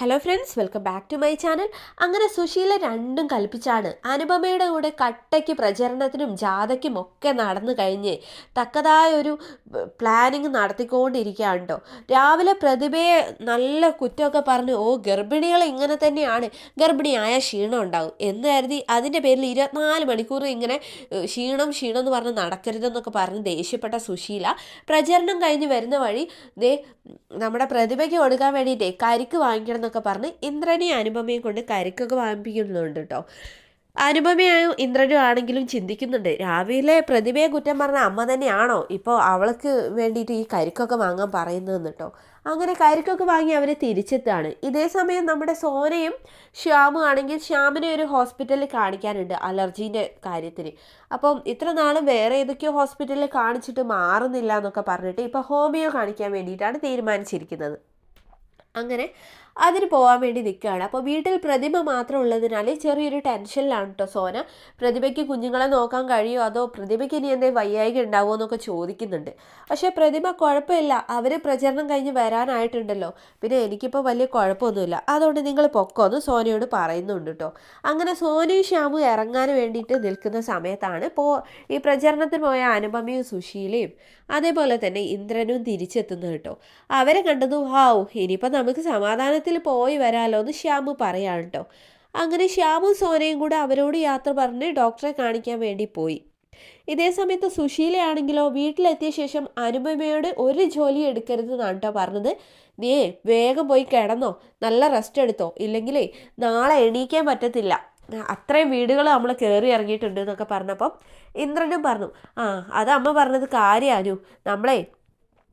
Hello friends welcome back to my channel അങ്ങനെ സുശീല രണ്ടും കൽപ്പിച്ചാണ്. അനുപമയുടെ കൂടെ കട്ടയ്ക്ക് പ്രചരണത്തിനും ജാഥയ്ക്കും ഒക്കെ നടന്നു കഴിഞ്ഞ് തക്കതായ ഒരു പ്ലാനിങ് നടത്തിക്കൊണ്ടിരിക്കുകയാണ് കേട്ടോ രാവിലെ പ്രതിഭയെ നല്ല കുറ്റമൊക്കെ പറഞ്ഞ് ഓ ഗർഭിണികൾ ഇങ്ങനെ തന്നെയാണ്. ഗർഭിണിയായ ക്ഷീണം ഉണ്ടാകും എന്ന് കരുതി അതിന്റെ പേരിൽ ഇരുപത്തിനാല് മണിക്കൂർ ഇങ്ങനെ ക്ഷീണം ക്ഷീണം എന്ന് പറഞ്ഞ് നടക്കരുതെന്നൊക്കെ പറഞ്ഞ് ദേഷ്യപ്പെട്ട സുശീല പ്രചരണം കഴിഞ്ഞ് വരുന്ന വഴി ദേ നമ്മുടെ പ്രതിഭയ്ക്ക് കൊടുക്കാൻ വേണ്ടിയിട്ടേ കരിക്ക് വാങ്ങിക്കണം എന്നൊക്കെ പറഞ്ഞ് ഇന്ദ്രനെയും അനുപമയും കൊണ്ട് കരിക്കൊക്കെ വാങ്ങിപ്പിക്കുന്നുണ്ട് കേട്ടോ അനുപമയായും ഇന്ദ്രനും ആണെങ്കിലും ചിന്തിക്കുന്നുണ്ട് രാവിലെ പ്രതിഭയെ കുറ്റം പറഞ്ഞ അമ്മ തന്നെയാണോ ഇപ്പോൾ അവൾക്ക് വേണ്ടിയിട്ട് ഈ കരിക്കൊക്കെ വാങ്ങാൻ പറയുന്നതെന്ന് കേട്ടോ അങ്ങനെ കരിക്കൊക്കെ വാങ്ങി അവർ തിരിച്ചെത്താണ് ഇതേ സമയം നമ്മുടെ സോനയും ശ്യാമും ആണെങ്കിൽ ശ്യാമിനെ ഒരു ഹോസ്പിറ്റലിൽ കാണിക്കാനുണ്ട് അലർജീന്റെ കാര്യത്തിന്. അപ്പം ഇത്ര നാളും വേറെ ഏതൊക്കെയോ ഹോസ്പിറ്റലിൽ കാണിച്ചിട്ട് മാറുന്നില്ല എന്നൊക്കെ പറഞ്ഞിട്ട് ഇപ്പോൾ ഹോമിയോ കാണിക്കാൻ വേണ്ടിയിട്ടാണ് തീരുമാനിച്ചിരിക്കുന്നത്. അങ്ങനെ അതിന് പോകാൻ വേണ്ടി നിൽക്കുകയാണ്. അപ്പോൾ വീട്ടിൽ പ്രതിമ മാത്രം ഉള്ളതിനാൽ ചെറിയൊരു ടെൻഷനിലാണ് കേട്ടോ സോന. പ്രതിമയ്ക്ക് കുഞ്ഞുങ്ങളെ നോക്കാൻ കഴിയുമോ? അതോ പ്രതിമയ്ക്ക് ഇനി എന്തേ വയ്യായിക ഉണ്ടാവുമോ എന്നൊക്കെ ചോദിക്കുന്നുണ്ട്. പക്ഷേ പ്രതിമ കുഴപ്പമില്ല. അവർ പ്രചരണം കഴിഞ്ഞ് വരാനായിട്ടുണ്ടല്ലോ. പിന്നെ എനിക്കിപ്പോൾ വലിയ കുഴപ്പമൊന്നുമില്ല. അതുകൊണ്ട് നിങ്ങൾ പൊക്കോ എന്ന് സോനയോട് പറയുന്നുണ്ട് കേട്ടോ അങ്ങനെ സോനയും ശ്യാമും ഇറങ്ങാൻ വേണ്ടിയിട്ട് നിൽക്കുന്ന സമയത്താണ് ഇപ്പോൾ ഈ പ്രചരണത്തിന് പോയ അനുപമയും സുശീലയും അതേപോലെ തന്നെ ഇന്ദ്രനും തിരിച്ചെത്തുന്നത് കേട്ടോ അവരെ കണ്ടതും ഹാവും ഇനിയിപ്പോൾ നമുക്ക് സമാധാനത്തിൽ പോയി വരാമല്ലോ എന്ന് ശ്യാമു പറയാണ് കേട്ടോ അങ്ങനെ ശ്യാമും സോനയും കൂടെ അവരോട് യാത്ര പറഞ്ഞ് ഡോക്ടറെ കാണിക്കാൻ വേണ്ടി പോയി. ഇതേ സമയത്ത് സുശീലയാണെങ്കിലോ വീട്ടിലെത്തിയ ശേഷം അനുപമയോട് ഒരു ജോലി എടുക്കരുതെന്നാണ് കേട്ടോ പറഞ്ഞത്. നീ വേഗം പോയി കിടന്നോ നല്ല റെസ്റ്റ് എടുത്തോ ഇല്ലെങ്കിലേ നാളെ എണീക്കാൻ പറ്റത്തില്ല. അത്രയും വീടുകൾ നമ്മൾ കയറി ഇറങ്ങിയിട്ടുണ്ട് എന്നൊക്കെ പറഞ്ഞപ്പം ഇന്ദ്രനും പറഞ്ഞു ആ അത് അമ്മ പറഞ്ഞത് കാര്യമാനു നമ്മളെ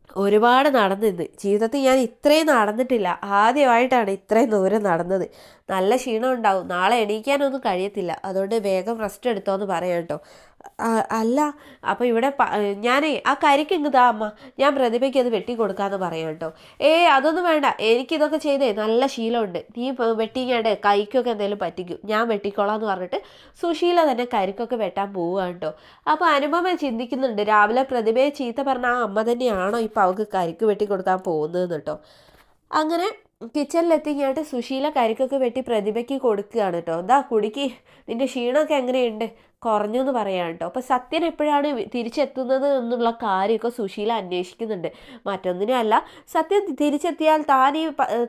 ഒരുപാട് നടന്നിന്ന്. ജീവിതത്തിൽ ഞാൻ ഇത്രയും നടന്നിട്ടില്ല. ആദ്യമായിട്ടാണ് ഇത്രയും ദൂരം നടന്നത്. നല്ല ക്ഷീണം ഉണ്ടാവും. നാളെ എണീക്കാനൊന്നും കഴിയത്തില്ല. അതുകൊണ്ട് വേഗം റെസ്റ്റ് എടുത്തോ എന്ന് പറയാം കേട്ടോ. അല്ല അപ്പോൾ ഇവിടെ ഞാനേ ആ കരിക്ക് ഇങ്ങ് താ അമ്മ. ഞാൻ പ്രതിഭയ്ക്ക് അത് വെട്ടി കൊടുക്കാമെന്ന് പറയാം കേട്ടോ. ഏ അതൊന്നും വേണ്ട. എനിക്കിതൊക്കെ ചെയ്തേ നല്ല ശീലമുണ്ട്. നീ വെട്ടിങ്ങാണ്ട് കൈക്കൊക്കെ എന്തെങ്കിലും പറ്റിക്കും. ഞാൻ വെട്ടിക്കോളാം എന്ന് പറഞ്ഞിട്ട് സുശീല തന്നെ കരിക്കൊക്കെ വെട്ടാൻ പോവുകയാണ് കേട്ടോ. അപ്പോൾ അനുപമ ചിന്തിക്കുന്നുണ്ട്. രാവിലെ പ്രതിഭയെ ചീത്ത പറഞ്ഞ ആ അമ്മ തന്നെയാണോ ഇപ്പോൾ അവൾക്ക് കരിക്ക് വെട്ടി കൊടുക്കാൻ പോകുന്നതെന്ന് കേട്ടോ. അങ്ങനെ കിച്ചണിലെത്തിങ്ങാട്ട് സുശീല കരിക്കൊക്കെ വെട്ടി പ്രതിഭയ്ക്ക് കൊടുക്കുകയാണ് കേട്ടോ എന്താ കുടിക്ക് നിന്റെ ക്ഷീണമൊക്കെ എങ്ങനെയുണ്ട്? കുറഞ്ഞു എന്ന് പറയാൻ കേട്ടോ അപ്പോൾ സത്യൻ എപ്പോഴാണ് തിരിച്ചെത്തുന്നത് എന്നുള്ള കാര്യമൊക്കെ സുശീല അന്വേഷിക്കുന്നുണ്ട്. മറ്റൊന്നിനല്ല സത്യൻ തിരിച്ചെത്തിയാൽ താൻ ഈ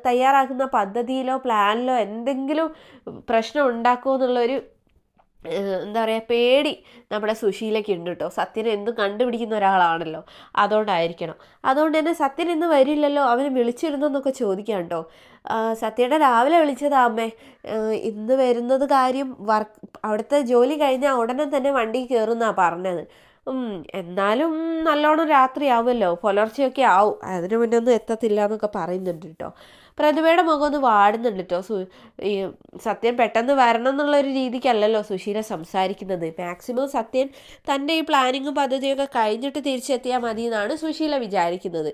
തയ്യാറാക്കുന്ന പദ്ധതിയിലോ പ്ലാനിലോ എന്തെങ്കിലും പ്രശ്നം ഉണ്ടാക്കുമോ എന്നുള്ളൊരു എന്താ പറയുക പേടി നമ്മുടെ സുശീലയ്ക്ക് ഉണ്ട് കേട്ടോ സത്യൻ എന്തും കണ്ടുപിടിക്കുന്ന ഒരാളാണല്ലോ. അതുകൊണ്ടായിരിക്കണം. അതുകൊണ്ട് തന്നെ സത്യൻ ഇന്ന് വരില്ലല്ലോ? അവന് വിളിച്ചിരുന്നെന്നൊക്കെ ചോദിക്കാം കേട്ടോ സത്യയുടെ രാവിലെ വിളിച്ചതാ അമ്മേ. ഇന്ന് വരുന്നത് കാര്യം വർക്ക് അവിടുത്തെ ജോലി കഴിഞ്ഞാൽ ഉടനെ തന്നെ വണ്ടി കയറുന്നാ പറഞ്ഞത്. എന്നാലും നല്ലോണം രാത്രിയാവുമല്ലോ. പുലർച്ചെയൊക്കെ ആവും. അതിനു മുന്നേ ഒന്നും എത്തത്തില്ല എന്നൊക്കെ പറയുന്നുണ്ട് കേട്ടോ പ്രതിഭയുടെ മുഖം ഒന്ന് വാടുന്നുണ്ട് കേട്ടോ സു ഈ സത്യൻ പെട്ടെന്ന് വരണം എന്നുള്ള ഒരു രീതിക്കല്ലല്ലോ സുശീല സംസാരിക്കുന്നത്. മാക്സിമം സത്യൻ തന്റെ ഈ പ്ലാനിങ്ങും പദ്ധതിയൊക്കെ കഴിഞ്ഞിട്ട് തിരിച്ചെത്തിയാൽ മതി എന്നാണ് സുശീല വിചാരിക്കുന്നത്.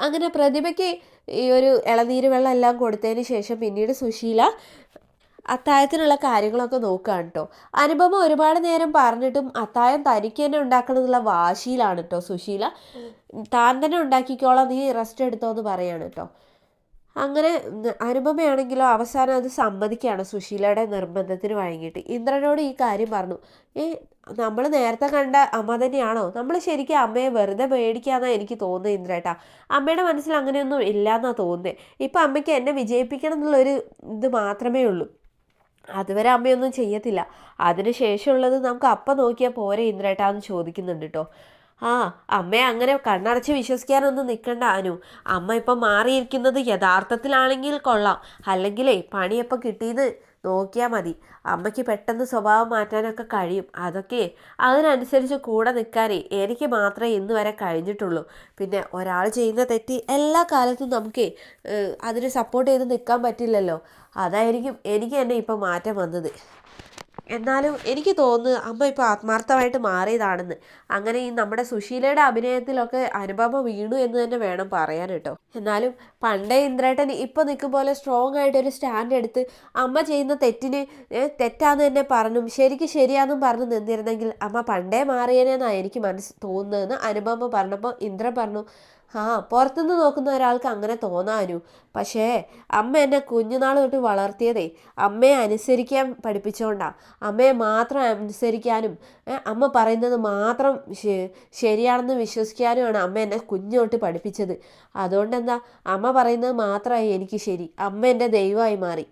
അങ്ങനെ പ്രതിഭയ്ക്ക് ഈ ഒരു ഇളനീര് വെള്ളം എല്ലാം കൊടുത്തതിന് ശേഷം പിന്നീട് സുശീല അത്തായത്തിനുള്ള കാര്യങ്ങളൊക്കെ നോക്കുകയാണ് കേട്ടോ അനുപമ ഒരുപാട് നേരം പറഞ്ഞിട്ടും അത്തായം തനിക്ക് തന്നെ ഉണ്ടാക്കണം വാശിയിലാണ് കേട്ടോ സുശീല. താൻ തന്നെ ഉണ്ടാക്കിക്കോളാം നീ റെസ്റ്റ് എടുത്തോ എന്ന് പറയാണ് കേട്ടോ അങ്ങനെ അനുപമയാണെങ്കിലോ അവസാനം അത് സമ്മതിക്കുകയാണ്. സുശീലയുടെ നിർബന്ധത്തിന് വഴങ്ങിയിട്ട്. ഇന്ദ്രനോട് ഈ കാര്യം പറഞ്ഞു. ഏ നമ്മൾ നേരത്തെ കണ്ട അമ്മ തന്നെയാണോ? നമ്മൾ ശരിക്കും അമ്മയെ വെറുതെ പേടിക്കാന്നാണ് എനിക്ക് തോന്നുന്നത് ഇന്ദ്രേട്ടാ. അമ്മയുടെ മനസ്സിൽ അങ്ങനെയൊന്നും ഇല്ലയെന്നാണ് തോന്നുന്നത് ഇപ്പം അമ്മയ്ക്ക് എന്നെ വിജയിപ്പിക്കണം എന്നുള്ളൊരു ഇത് മാത്രമേ ഉള്ളൂ. അതുവരെ അമ്മയൊന്നും ചെയ്യത്തില്ല. അതിന് ശേഷമുള്ളത് നമുക്ക് അപ്പം നോക്കിയാൽ പോരെ ഇന്ദ്രേട്ടാന്ന് ചോദിക്കുന്നുണ്ട് കേട്ടോ ആ അമ്മയെ അങ്ങനെ കണ്ണടച്ച് വിശ്വസിക്കാനൊന്നും നിൽക്കണ്ട അനു. അമ്മ ഇപ്പം മാറിയിരിക്കുന്നത് യഥാർത്ഥത്തിലാണെങ്കിൽ കൊള്ളാം. അല്ലെങ്കിലേ പണിയപ്പം കിട്ടിയത് നോക്കിയാൽ മതി. അമ്മയ്ക്ക് പെട്ടെന്ന് സ്വഭാവം മാറ്റാനൊക്കെ കഴിയും. അതൊക്കെ അതിനനുസരിച്ച് കൂടെ നിൽക്കാനേ എനിക്ക് മാത്രമേ ഇന്ന് വരെ കഴിഞ്ഞിട്ടുള്ളൂ. പിന്നെ ഒരാൾ ചെയ്യുന്ന തെറ്റി എല്ലാ കാലത്തും നമുക്ക് അതിന് സപ്പോർട്ട് ചെയ്ത് നിൽക്കാൻ പറ്റില്ലല്ലോ. അതായിരിക്കും എനിക്ക് തന്നെ ഇപ്പം മാറ്റം വന്നത്. എന്നാലും എനിക്ക് തോന്നുന്നു അമ്മ ഇപ്പോൾ ആത്മാർത്ഥമായിട്ട് മാറിയതാണെന്ന്. അങ്ങനെ ഈ നമ്മുടെ സുശീലയുടെ അഭിനയത്തിലൊക്കെ അനുപമ വീണു എന്ന് തന്നെ വേണം പറയാൻ കേട്ടോ. എന്നാലും പണ്ടേ ഇന്ദ്രേട്ടൻ ഇപ്പോൾ നിൽക്കും പോലെ സ്ട്രോങ് ആയിട്ടൊരു സ്റ്റാൻഡ് എടുത്ത് അമ്മ ചെയ്യുന്ന തെറ്റിന് തെറ്റാന്ന് തന്നെ പറഞ്ഞും ശരിക്ക് ശരിയാന്നും പറഞ്ഞു നിന്നിരുന്നെങ്കിൽ അമ്മ പണ്ടേ മാറിയേനെന്നാണ് എനിക്ക് മനസ്സ് തോന്നുന്നതെന്ന് അനുപമ പറഞ്ഞപ്പോൾ ഇന്ദ്രൻ പറഞ്ഞു ആ പുറത്തുനിന്ന് നോക്കുന്ന ഒരാൾക്ക് അങ്ങനെ തോന്നാനു. പക്ഷേ അമ്മ എന്നെ കുഞ്ഞുനാൾ തൊട്ട് വളർത്തിയതേ. അമ്മയെ അനുസരിക്കാൻ പഠിപ്പിച്ചോണ്ടാ. അമ്മയെ മാത്രം അനുസരിക്കാനും അമ്മ പറയുന്നത് മാത്രം ശരിയാണെന്ന് വിശ്വസിക്കാനുമാണ് അമ്മ എന്നെ കുഞ്ഞു തൊട്ട് പഠിപ്പിച്ചത്. അതുകൊണ്ട് എന്താ അമ്മ പറയുന്നത് മാത്രമായി എനിക്ക് ശരി. അമ്മ എന്റെ ദൈവമായി മാറി.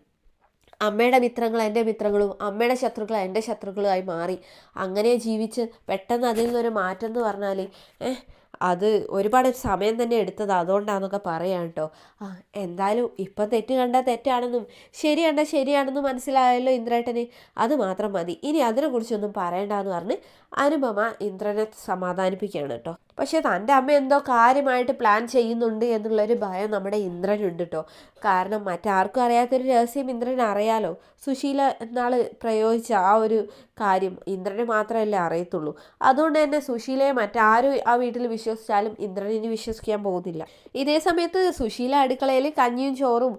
അമ്മയുടെ മിത്രങ്ങൾ എന്റെ മിത്രങ്ങളും അമ്മയുടെ ശത്രുക്കൾ എന്റെ ശത്രുക്കളുമായി മാറി. അങ്ങനെ ജീവിച്ച് പെട്ടെന്ന് അതിൽ നിന്നൊരു മാറ്റം എന്ന് പറഞ്ഞാൽ ഏഹ് അത് ഒരുപാട് സമയം തന്നെ എടുത്തത്. അതുകൊണ്ടാണെന്നൊക്കെ പറയാം കേട്ടോ ആ എന്തായാലും ഇപ്പം തെറ്റ് കണ്ടാൽ തെറ്റാണെന്നും ശരി കണ്ടാൽ ശരിയാണെന്നും മനസ്സിലായല്ലോ ഇന്ദ്രേട്ടന്. അത് മാത്രം മതി. ഇനി അതിനെക്കുറിച്ചൊന്നും പറയണ്ടെന്ന് പറഞ്ഞ് അനുപമ ഇന്ദ്രനെ സമാധാനിപ്പിക്കുകയാണ് കേട്ടോ പക്ഷേ തന്റെ അമ്മ എന്തോ കാര്യമായിട്ട് പ്ലാൻ ചെയ്യുന്നുണ്ട് എന്നുള്ളൊരു ഭയം നമ്മുടെ ഇന്ദ്രനുണ്ട് കേട്ടോ കാരണം മറ്റാർക്കും അറിയാത്തൊരു രഹസ്യം ഇന്ദ്രൻ അറിയാലോ സുശീല എന്നാൾ പ്രയോഗിച്ച ആ ഒരു കാര്യം ഇന്ദ്രനെ മാത്രമല്ലേ അറിയത്തുള്ളൂ. അതുകൊണ്ട് തന്നെ സുശീലയെ മറ്റാരും ആ വീട്ടിൽ വിശ്വസിച്ചാലും ഇന്ദ്രനെ വിശ്വസിക്കാൻ പോകുന്നില്ല. ഇതേ സമയത്ത് സുശീല അടുക്കളയിൽ കഞ്ഞിയും ചോറും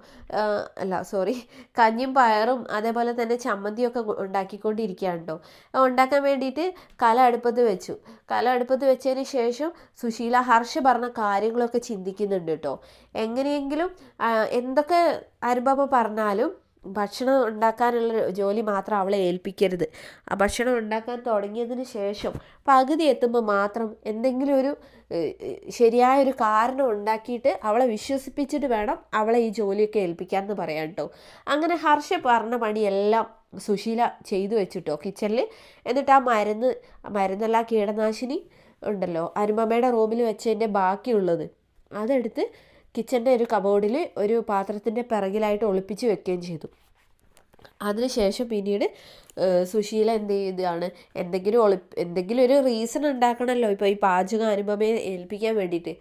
അല്ല സോറി കഞ്ഞിയും പയറും അതേപോലെ തന്നെ ചമ്മന്തിയൊക്കെ കൊ- ഉണ്ടാക്കിക്കൊണ്ടിരിക്കുകയാണ് കേട്ടോ ഉണ്ടാക്കാൻ വേണ്ടിയിട്ട് കല അടുപ്പത്ത് വെച്ചു. കല അടുപ്പത്ത് വെച്ചതിന് ശേഷം സുശീല ഹർഷ പറഞ്ഞ കാര്യങ്ങളൊക്കെ ചിന്തിക്കുന്നുണ്ട് കേട്ടോ. എങ്ങനെയെങ്കിലും എന്തൊക്കെ അനുഭവം പറഞ്ഞാലും ഭക്ഷണം ഉണ്ടാക്കാനുള്ള ജോലി മാത്രം അവളെ ഏൽപ്പിക്കരുത്. ആ ഭക്ഷണം ഉണ്ടാക്കാൻ തുടങ്ങിയതിന് ശേഷം പകുതി എത്തുമ്പോൾ മാത്രം എന്തെങ്കിലും ഒരു ശരിയായ ഒരു കാരണം ഉണ്ടാക്കിയിട്ട് അവളെ വിശ്വസിപ്പിച്ചിട്ട് വേണം അവളെ ഈ ജോലിയൊക്കെ ഏൽപ്പിക്കാൻ എന്ന് പറയാം കേട്ടോ അങ്ങനെ ഹർഷ പറഞ്ഞ പണിയെല്ലാം സുശീല ചെയ്തു വെച്ചിട്ടോ കിച്ചണിൽ. എന്നിട്ട് ആ മരുന്ന് മരുന്നല്ല കീടനാശിനി ഉണ്ടല്ലോ. അരുമമ്മയുടെ റൂമിൽ വെച്ചതിന്റെ ബാക്കിയുള്ളത്. അതെടുത്ത് കിച്ചന്റെ ഒരു കബോർഡിൽ ഒരു പാത്രത്തിന്റെ പിറകിലായിട്ട് ഒളിപ്പിച്ച് വെക്കുകയും ചെയ്തു. അതിനുശേഷം പിന്നീട് സുശീല എന്ത് ചെയ്തതാണ് എന്തെങ്കിലും ഒളി എന്തെങ്കിലും ഒരു റീസൺ ഉണ്ടാക്കണമല്ലോ ഇപ്പോൾ ഈ പാചകം അനുപമയെ ഏൽപ്പിക്കാൻ വേണ്ടിയിട്ട്.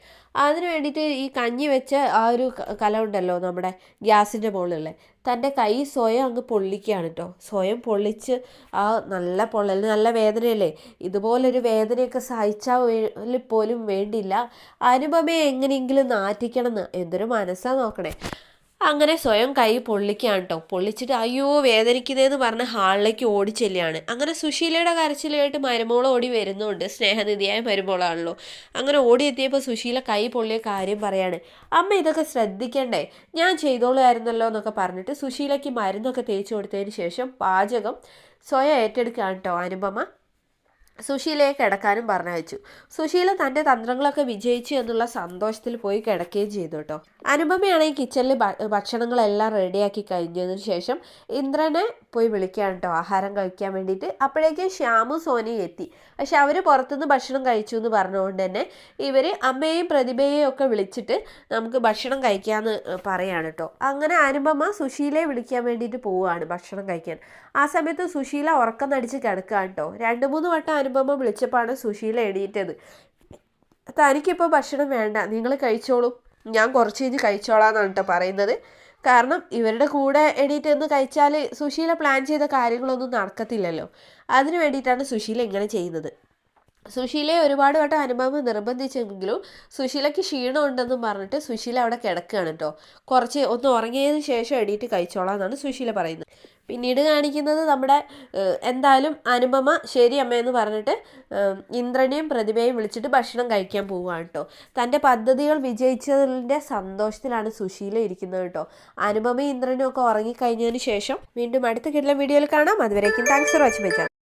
അതിന് വേണ്ടിയിട്ട് ഈ കഞ്ഞി വെച്ച ആ ഒരു കല ഉണ്ടല്ലോ നമ്മുടെ ഗ്യാസിന്റെ മുകളിലുള്ള തന്റെ കൈ സ്വയം അങ്ങ് പൊള്ളിക്കുകയാണ് കേട്ടോ സ്വയം പൊള്ളിച്ച് ആ നല്ല പൊള്ളൽ നല്ല വേദനയല്ലേ? ഇതുപോലൊരു വേദനയൊക്കെ സഹിച്ചാൽ പോലും വേണ്ടില്ല. അനുപമയെ എങ്ങനെയെങ്കിലും നാറ്റിക്കണം എന്ന് എന്തൊരു മനസ്സാണ് നോക്കണേ. അങ്ങനെ സ്വയം കൈ പൊള്ളിക്കുകയാണ് കേട്ടോ പൊള്ളിച്ചിട്ട് അയ്യോ വേദനിക്കുന്നതെന്ന് പറഞ്ഞ് ഹാളിലേക്ക് ഓടിച്ചെല്ലുകയാണ് അങ്ങനെ സുശീലയുടെ കരച്ചിലായിട്ട് മരുമോൾ ഓടി വരുന്നുണ്ട്. സ്നേഹനിധിയായ മരുമോളാണല്ലോ. അങ്ങനെ ഓടിയെത്തിയപ്പോൾ സുശീല കൈ പൊള്ളിയ കാര്യം പറയാണ്. അമ്മ ഇതൊക്കെ ശ്രദ്ധിക്കണ്ടേ? ഞാൻ ചെയ്തോളുമായിരുന്നല്ലോ എന്നൊക്കെ പറഞ്ഞിട്ട് സുശീലയ്ക്ക് മരുന്നൊക്കെ തേച്ച് കൊടുത്തതിന് ശേഷം പാചകം സ്വയം ഏറ്റെടുക്കുകയാണ് കേട്ടോ അനുപമ. സുശീലയെ കിടക്കാനും പറഞ്ഞയച്ചു സുശീല തന്റെ തന്ത്രങ്ങളൊക്കെ വിജയിച്ചു എന്നുള്ള സന്തോഷത്തിൽ പോയി കിടക്കുകയും ചെയ്തു കേട്ടോ. അനുപമയാണെങ്കിൽ കിച്ചണിൽ ഭക്ഷണങ്ങളെല്ലാം റെഡിയാക്കി കഴിഞ്ഞതിന് ശേഷം ഇന്ദ്രനെ പോയി വിളിക്കുകയാണ് കേട്ടോ ആഹാരം കഴിക്കാൻ വേണ്ടിയിട്ട്. അപ്പോഴേക്കും ശ്യാമും സോനയും എത്തി. പക്ഷെ അവർ പുറത്തുനിന്ന് ഭക്ഷണം കഴിച്ചു എന്ന് പറഞ്ഞുകൊണ്ട് തന്നെ ഇവർ അമ്മയെയും പ്രതിഭയെയും ഒക്കെ വിളിച്ചിട്ട് നമുക്ക് ഭക്ഷണം കഴിക്കാമെന്ന് പറയാണ് കേട്ടോ. അങ്ങനെ അനുപമ സുശീലയെ വിളിക്കാൻ വേണ്ടിയിട്ട് പോവുകയാണ് ഭക്ഷണം കഴിക്കാൻ. ആ സമയത്ത് സുശീല ഉറക്കം നടിച്ച് കിടക്കുകയാണ് കേട്ടോ. രണ്ട് മൂന്ന് വട്ടം അനുപമ വിളിച്ചപ്പോഴാണ് സുശീല എണീറ്റത്. തനിക്കിപ്പോൾ ഭക്ഷണം വേണ്ട നിങ്ങൾ കഴിച്ചോളൂ. ഞാൻ കുറച്ച് കഴിഞ്ഞ് കഴിച്ചോളാം എന്നാണ് കേട്ടോ പറയുന്നത്. കാരണം ഇവരുടെ കൂടെ എണീറ്റ് എന്ന് കഴിച്ചാൽ സുശീല പ്ലാൻ ചെയ്ത കാര്യങ്ങളൊന്നും നടക്കത്തില്ലല്ലോ. അതിന് വേണ്ടിയിട്ടാണ് സുശീല ഇങ്ങനെ ചെയ്യുന്നത്. സുശീലയെ ഒരുപാട് വട്ടം അനുഭവം നിർബന്ധിച്ചെങ്കിലും സുശീലയ്ക്ക് ക്ഷീണം ഉണ്ടെന്നും പറഞ്ഞിട്ട് സുശീല അവിടെ കിടക്കുകയാണ് കേട്ടോ കുറച്ച് ഒന്ന് ഉറങ്ങിയതിന് ശേഷം എണീറ്റ് കഴിച്ചോളാം എന്നാണ് സുശീല പറയുന്നത്. പിന്നീട് കാണിക്കുന്നത് നമ്മുടെ എന്തായാലും അനുപമ ശരി അമ്മയെന്ന് പറഞ്ഞിട്ട് ഇന്ദ്രനെയും പ്രതിഭയെയും വിളിച്ചിട്ട് ഭക്ഷണം കഴിക്കാൻ പോവുകയാണ് കേട്ടോ തന്റെ പദ്ധതികൾ വിജയിച്ചതിന്റെ സന്തോഷത്തിലാണ് സുശീല ഇരിക്കുന്നത് കേട്ടോ അനുപമയും ഇന്ദ്രനും ഒക്കെ ഉറങ്ങിക്കഴിഞ്ഞതിന് ശേഷം വീണ്ടും അടുത്ത കിട്ടുന്ന വീഡിയോയിൽ കാണാം. അതുവരേക്കും താങ്ക്സ് ഫോർ വാച്ചിങ് മൈ